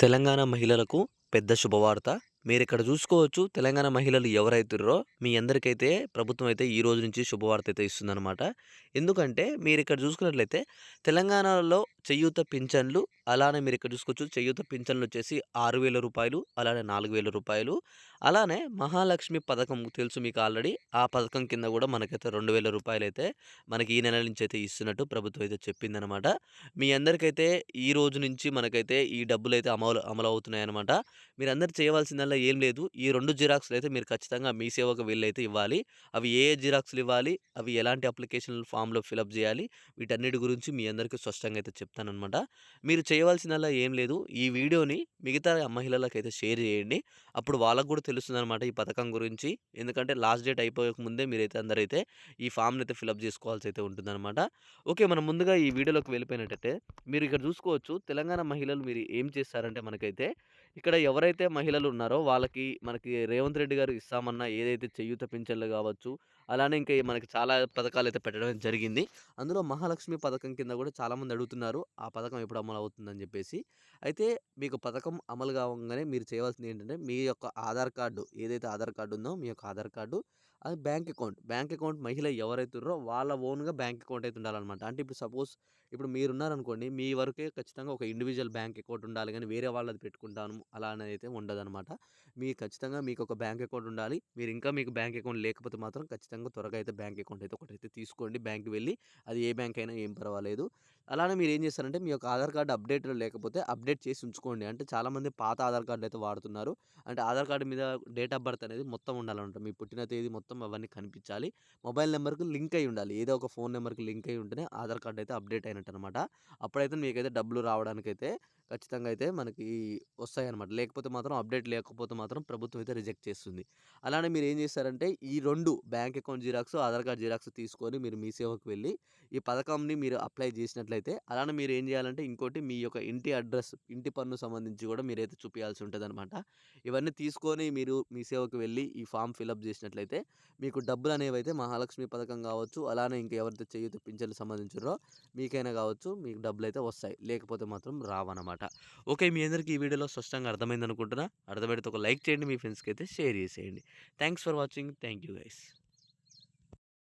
తెలంగాణ మహిళలకు పెద్ద శుభవార్త. మీరు ఇక్కడ చూసుకోవచ్చు తెలంగాణ మహిళలు ఎవరైతుర్రో మీ అందరికైతే ప్రభుత్వం అయితే ఈ రోజు నుంచి శుభవార్త అయితే ఇస్తుందన్నమాట ఎందుకంటే మీరు ఇక్కడ చూసుకున్నట్లయితే తెలంగాణలో చేయూత పింఛన్లు అలానే మీరు ఇక్కడ చూసుకోవచ్చు చేయూత పింఛన్లొచ్చేసి రూ. 6,000 అలానే నాలుగు వేల రూపాయలు అలానే మహాలక్ష్మి పథకం తెలుసు మీకు ఆల్రెడీ. ఆ పథకం కింద కూడా మనకైతే రెండు వేల రూపాయలు అయితే మనకి ఈ నెల నుంచి అయితే ఇస్తున్నట్టు ప్రభుత్వం అయితే చెప్పిందనమాట. మీ అందరికైతే ఈ రోజు నుంచి మనకైతే ఈ డబ్బులు అయితే అమలు అమలు అమలవుతున్నాయన్నమాట. మీరందరూ చేయవలసిందల్లా ఏం లేదు. ఈ రెండు జిరాక్స్లు అయితే మీరు ఖచ్చితంగా మీ సేవకు వెళ్ళైతే ఇవ్వాలి. అవి ఏ ఏ జిరాక్స్‌లు ఇవ్వాలి, అవి ఎలాంటి అప్లికేషన్ ఫామ్‌లో ఫిలప్ చేయాలి వీటన్నిటి గురించి మీ అందరికీ స్పష్టంగా అయితే చెప్తానమాట మీరు చేయవలసిందల్లా ఏం లేదు. ఈ వీడియోని మిగతా మహిళలకైతే షేర్ చేయండి. అప్పుడు వాళ్ళకు కూడా తెలుస్తుంది అనమాట ఈ పథకం గురించి. ఎందుకంటే లాస్ట్ డేట్ అయిపోయక ముందే మీరైతే అందరైతే ఈ ఫామ్ని అయితే ఫిలప్ జేసుకోవాల్సయితే ఉంటుందనమాట. ఓకే. మనం ముందుగా ఈ వీడియోలోకి వెళ్ళిపోయినట్టయితే మీరు ఇక్కడ చూసుకోవచ్చు తెలంగాణ మహిళలు మీరు ఏం చేస్తారంటే మనకైతే ఇక్కడ ఎవరైతే మహిళలు ఉన్నారో వాళ్ళకి మనకి రేవంత్ రెడ్డి గారు ఇస్తామన్న ఏదైతే చేయూత పింఛన్లు కావచ్చు అలానే ఇంకా మనకి చాలా పథకాలు అయితే పెట్టడం జరిగింది. అందులో మహాలక్ష్మి పథకం కింద కూడా చాలామంది అడుగుతున్నారు. ఆ పథకం ఎప్పుడు అవుతుందని చెప్పేసి అయితే మీకు పథకం అమలు కావంగానే మీరు చేయవలసింది ఏంటంటే మీ యొక్క ఆధార్ కార్డు ఏదైతే ఆధార్ కార్డు ఉందో మీ యొక్క ఆధార్ కార్డు అది బ్యాంక్ అకౌంట్. బ్యాంక్ అకౌంట్ మహిళ ఎవరైతే ఉన్నారో వాళ్ళ ఓన్‌గా బ్యాంక్ అకౌంట్ అయితే ఉండాలన్నమాట అంటే ఇప్పుడు సపోజ్ ఇప్పుడు మీరున్నారనుకోండి మీ వరకే ఖచ్చితంగా ఒక ఇండివిజువల్ బ్యాంక్ అకౌంట్ ఉండాలి కానీ వేరే వాళ్ళది పెట్టుకుంటాను అలా అనేది అయితే ఉండదనమాట. మీకు ఖచ్చితంగా మీకు ఒక బ్యాంక్ అకౌంట్ ఉండాలి. మీరు ఇంకా మీకు బ్యాంక్ అకౌంట్ లేకపోతే మాత్రం ఖచ్చితంగా త్వరగా అయితే బ్యాంక్ అకౌంట్ అయితే ఒకటైతే తీసుకోండి. బ్యాంక్‌కి వెళ్ళి అది ఏ బ్యాంక్ అయినా ఏం పర్వాలేదు. అలానే మీరు ఏం చేస్తారంటే మీ యొక్క ఆధార్ కార్డ్ అప్డేట్ లేకపోతే అప్డేట్ చేసి ఉంచుకోండి. అంటే చాలామంది పాత ఆధార్ కార్డులు అయితే వాడుతున్నారు. అంటే ఆధార్ కార్డు మీద డేట్ ఆఫ్ బర్త్ అనేది మొత్తం ఉండాలన్నమాట. మీ పుట్టిన తేదీ మొత్తం అవన్నీ కనిపించాలి. మొబైల్ నెంబర్కి లింక్ అయి ఉండాలి. ఏదో ఒక ఫోన్ నెంబర్కి లింక్ అయి ఉంటేనే ఆధార్ కార్డ్ అయితే అప్డేట్ అయినట్టు అనమాట అప్పుడైతే మీకైతే డబ్బులు రావడానికైతే ఖచ్చితంగా అయితే మనకి వస్తాయన్నమాట. లేకపోతే మాత్రం అప్డేట్ లేకపోతే మాత్రం ప్రభుత్వం అయితే రిజెక్ట్ చేస్తుంది. అలానే మీరు ఏం చేస్తారంటే ఈ రెండు bank account xerox, Aadhaar card xerox తీసుకొని మీరు మీ సేవకు వెళ్ళి ఈ పథకంని మీరు అప్లై చేసినట్లయితే అలానే మీరు ఏం చేయాలంటే ఇంకోటి మీ యొక్క ఇంటి అడ్రస్ ఇంటి పన్ను సంబంధించి కూడా మీరైతే చూపించాల్సి ఉంటుంది అనమాట ఇవన్నీ తీసుకొని మీరు మీ సేవకు వెళ్ళి ఈ ఫామ్ ఫిలప్ చేసినట్లయితే మీకు డబ్బులు అనేవి అయితే మహాలక్ష్మి పథకం కావచ్చు అలానే ఇంకా ఎవరైతే చేయూత పింఛన్లు సంబంధించారో మీకైనా కావచ్చు మీకు డబ్బులు అయితే వస్తాయి. లేకపోతే మాత్రం రావనమాట. ఓకే. మీ అందరికీ ఈ వీడియోలో స్పష్టంగా అర్థమైందనుకుంటున్నా. అర్థమైతే ఒక లైక్ చేయండి. మీ ఫ్రెండ్స్‌కి అయితే షేర్ చేసేయండి. Thanks for watching. Thank you guys.